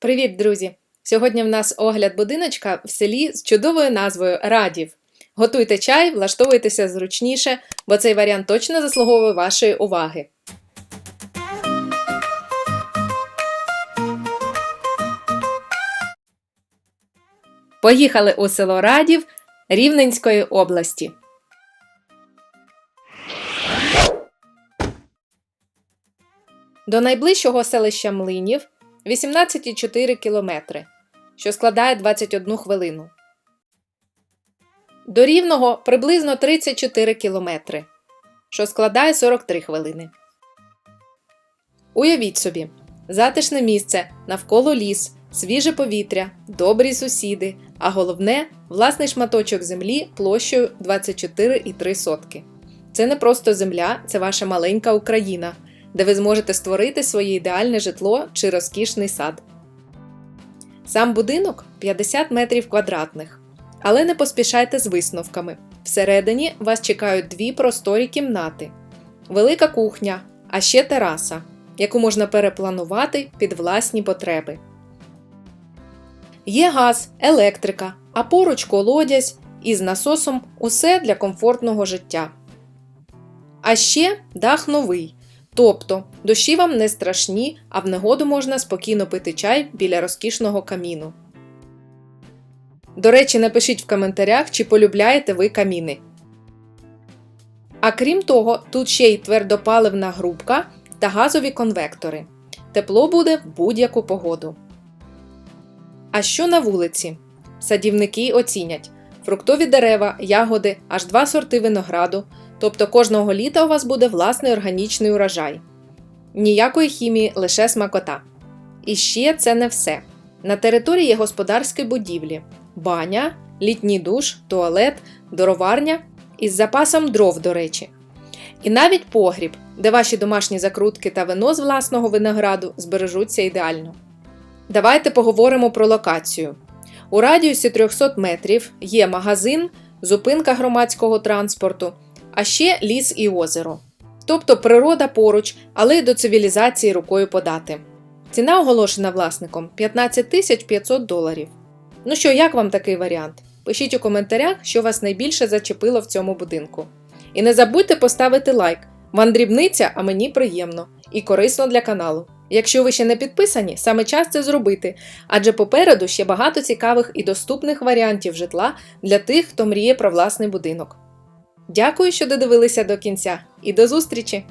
Привіт, друзі! Сьогодні в нас огляд будиночка в селі з чудовою назвою Радів. Готуйте чай, влаштовуйтеся зручніше, бо цей варіант точно заслуговує вашої уваги. Поїхали у село Радів Рівненської області. До найближчого селища Млинів 18,4 кілометри, що складає 21 хвилину. До Рівного приблизно 34 кілометри, що складає 43 хвилини. Уявіть собі, затишне місце, навколо ліс, свіже повітря, добрі сусіди, а головне власний шматочок землі площею 24,3 сотки. Це не просто земля, це ваша маленька Україна де ви зможете створити своє ідеальне житло чи розкішний сад. Сам будинок 50 метрів квадратних. Але не поспішайте з висновками. Всередині вас чекають дві просторі кімнати, велика кухня, а ще тераса, яку можна перепланувати під власні потреби. Є газ, електрика, а поруч колодязь із насосом усе для комфортного життя. А ще дах новий, Тобто дощі вам не страшні, а в негоду можна спокійно пити чай біля розкішного каміну. До речі, напишіть в коментарях, чи полюбляєте ви каміни. А крім того, тут ще й твердопаливна грубка та газові конвектори. Тепло буде в будь-яку погоду. А що на вулиці? Садівники оцінять фруктові дерева, ягоди, аж два сорти винограду, Тобто кожного літа у вас буде власний органічний урожай. Ніякої хімії, лише смакота. І ще це не все. На території є господарські будівлі, баня, літній душ, туалет, дороварня із запасом дров, до речі. І навіть погріб, де ваші домашні закрутки та вино з власного винограду збережуться ідеально. Давайте поговоримо про локацію. У радіусі 300 метрів є магазин, зупинка громадського транспорту а ще ліс і озеро. Тобто природа поруч, але й до цивілізації рукою подати. Ціна оголошена власником 15 500 доларів. Ну що, як вам такий варіант? Пишіть у коментарях, що вас найбільше зачепило в цьому будинку. І не забудьте поставити лайк. Вам дрібниця, а мені приємно і корисно для каналу. Якщо ви ще не підписані, саме час це зробити, адже попереду ще багато цікавих і доступних варіантів житла для тих, хто мріє про власний будинок. Дякую, що додивилися до кінця, і до зустрічі!